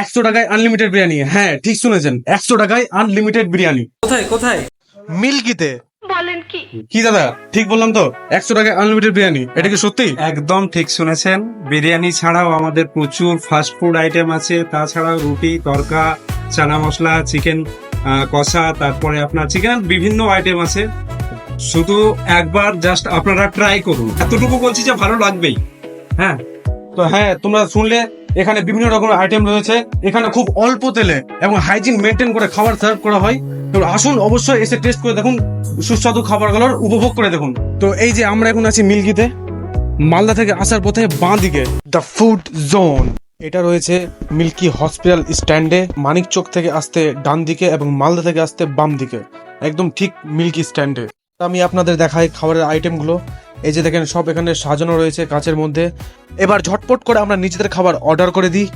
একশো টাকায় আনলিমিটেড বিরিয়ানি। হ্যাঁ ঠিক শুনেছেন। একশো টাকায় আনলিমিটেড বিরিয়ানি। কোথায় কোথায়? মিল্কিতে। বলেন কি? কি দাদা ঠিক বললাম তো? একশো টাকায় আনলিমিটেড বিরিয়ানি। এটা কি সত্যি? একদম ঠিক শুনেছেন। বিরিয়ানি ছাড়াও আমাদের প্রচুর ফাস্ট ফুড আইটেম আছে। তাছাড়াও রুটি তরকা চানা মশলা চিকেন কষা তারপরে আপনার চিকেন বিভিন্ন আইটেম আছে। শুধু একবার জাস্ট আপনারা ট্রাই করুন। এতটুকু বলছি যে ভালো লাগবেই। হ্যাঁ? তো হ্যাঁ তোমরা শুনলে এখানে বিভিন্ন রকমের আইটেম রয়েছে। এখানে খুব অল্প তেলে এবং হাইজিন মেনটেন করে খাবার সার্ভ করা হয়। তো আসুন অবশ্যই এসে টেস্ট করে দেখুন, সুস্বাদু খাবারগুলোর উপভোগ করে দেখুন। তো এই যে আমরা এখন আছি মিল্কিতে, মালদা থেকে আসার পথে বাঁ দিকে দ্য ফুড জোন এটা রয়েছে মিল্কি হসপিটাল স্ট্যান্ডে, মানিক চোক থেকে আসতে ডান দিকে এবং মালদা থেকে আসতে বাম দিকে। একদম ঠিক মিল্কি স্ট্যান্ডে। আমি আপনাদের দেখাই খাবারের আইটেমগুলো এই যে দেখেন সব এখানে সাজানো রয়েছে কাঁচের মধ্যে। এবার ঝটপট করে আমরা নিজেদের খাবার অর্ডার করে দিই।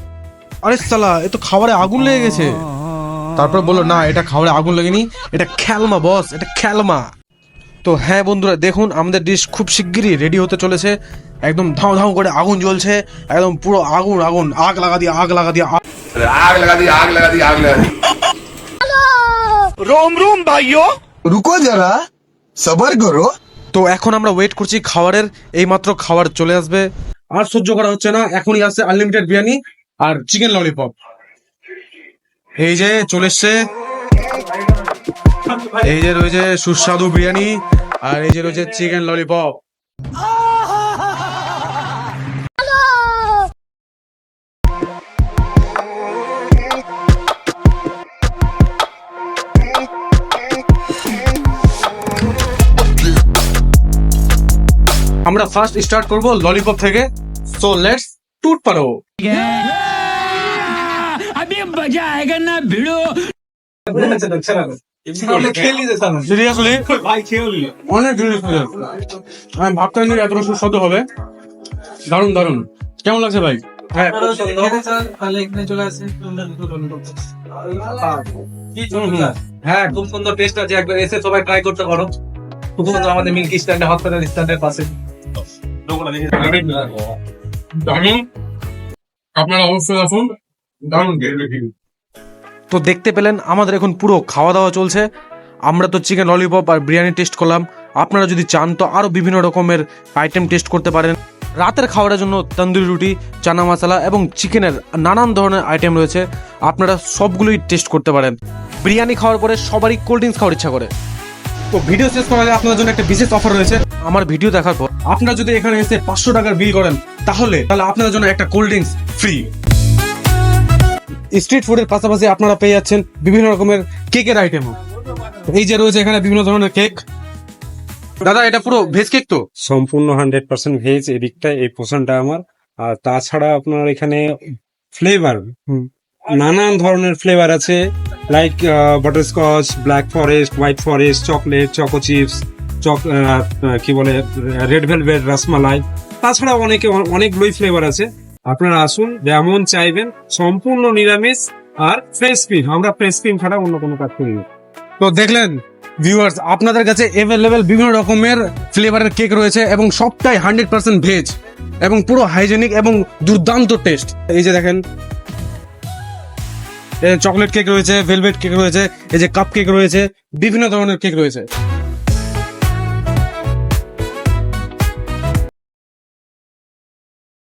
আরে সালা এ তো খাবারে আগুন লেগে গেছে। তারপর বলল না এটা খাবারে আগুন লাগেনি। এটা খেলমা বস এটা খেলমা তো হ্যাঁ বন্ধুরা দেখুন আমাদের ডিশ খুব শিগগিরই রেডি হতে চলেছে। একদম ধাও ধাও করে আগুন জ্বলছে। একদম পুরো আগুন আগুন আগ লাগা দিয়ে আগ লাগা দিয়ে আগ লাগা দিয়ে আগ লাগা দিয়ে আগ লাগা দিয়ে। রোম রোম ভাইও রুকো যারা সবার করো। তো এখন আমরা ওয়েট করছি খাবারের, এইমাত্র খাবার চলে আসবে। আর সহ্য করা হচ্ছে না, এখনই আছে আনলিমিটেড বিরিয়ানি আর চিকেন ললিপপ এই যে চলে এসছে, এই যে রয়েছে সুস্বাদু বিরিয়ানি আর এই যে রয়েছে চিকেন ললিপপ আমরা ফার্স্ট স্টার্ট করব ললিপপ থেকে। সো লেটস টুট পারো। সিরিয়াসলি অনেক আমি ভাবতে পারিনি এত সুস্বাদু হবে। দারুণ কেমন লাগছে ভাই? হ্যাঁ। হ্যাঁ খুব সুন্দর টেস্ট আছে। একবার এসে সবাই ট্রাই করতে পারো। খুব সুন্দর আমাদের মিল্কি স্ট্যান্ডে হসপিটাল স্ট্যান্ডের পাশে। দারুণ আপনারা অবশ্যই আসুন দারুণ তো দেখতে পেলেন আমাদের এখন পুরো খাওয়া দাওয়া চলছে। আমরা তো চিকেন ললিপপ আর বিরিয়ানি টেস্ট করলাম। আপনারা যদি চান তো আরও বিভিন্ন রকমের আইটেম টেস্ট করতে পারেন। রাতের খাবারের জন্য তন্দুরি রুটি চানা মশলা এবং চিকেনের নানান ধরনের আইটেম রয়েছে। আপনারা সবগুলোই টেস্ট করতে পারেন। বিরিয়ানি খাওয়ার পরে সবারই কোল্ড ড্রিঙ্কস খাওয়ার ইচ্ছা করে। তো ভিডিও শেষ করার আগে আপনাদের জন্য একটা বিশেষ অফার রয়েছে। আমার ভিডিও দেখার পর আপনারা যদি এখানে এসে পাঁচশো টাকার বিল করেন তাহলে তাহলে আপনাদের জন্য একটা কোল্ড ড্রিঙ্কস ফ্রি স্ট্রিট ফুডের পাশাপাশি আপনারা পেয়ে যাচ্ছেন বিভিন্ন রকমের কেকের আইটেমও এই যে রয়েছে এখানে বিভিন্ন ধরনের কেক দাদা এটা পুরো ভেজ কেক তো? সম্পূর্ণ হান্ড্রেড পার্সেন্ট ভেজ এদিকটা এই পোষণটা আমার। আর তাছাড়া আপনার এখানে ফ্লেভার হুম। নানান ধরনের ফ্লেভার আছে like butterscotch black forest white forest chocolate choco chips চক কি বলে রেড ভেলভেট রসমালাই। তাছাড়া অনেকে অনেকগুলোই ফ্লেভার আছে। আপনারা আসুন, যেমন চাইবেন, সম্পূর্ণ নিরামিষ আর ফ্রেশ ক্রিম আমরা ফ্রেশ ক্রিম ছাড়া অন্য কোনো কাজ করি তো দেখলেন ভিউয়ার্স আপনাদের কাছে অ্যাভেলেবেল বিভিন্ন রকমের ফ্লেভারের কেক রয়েছে এবং সবটাই হান্ড্রেড পার্সেন্ট ভেজ এবং পুরো হাইজেনিক এবং দুর্দান্ত টেস্ট এই যে দেখেন চকলেট কেক রয়েছে ভেলভেট কেক রয়েছে, এই যে কাপ কেক রয়েছে, বিভিন্ন ধরনের কেক রয়েছে।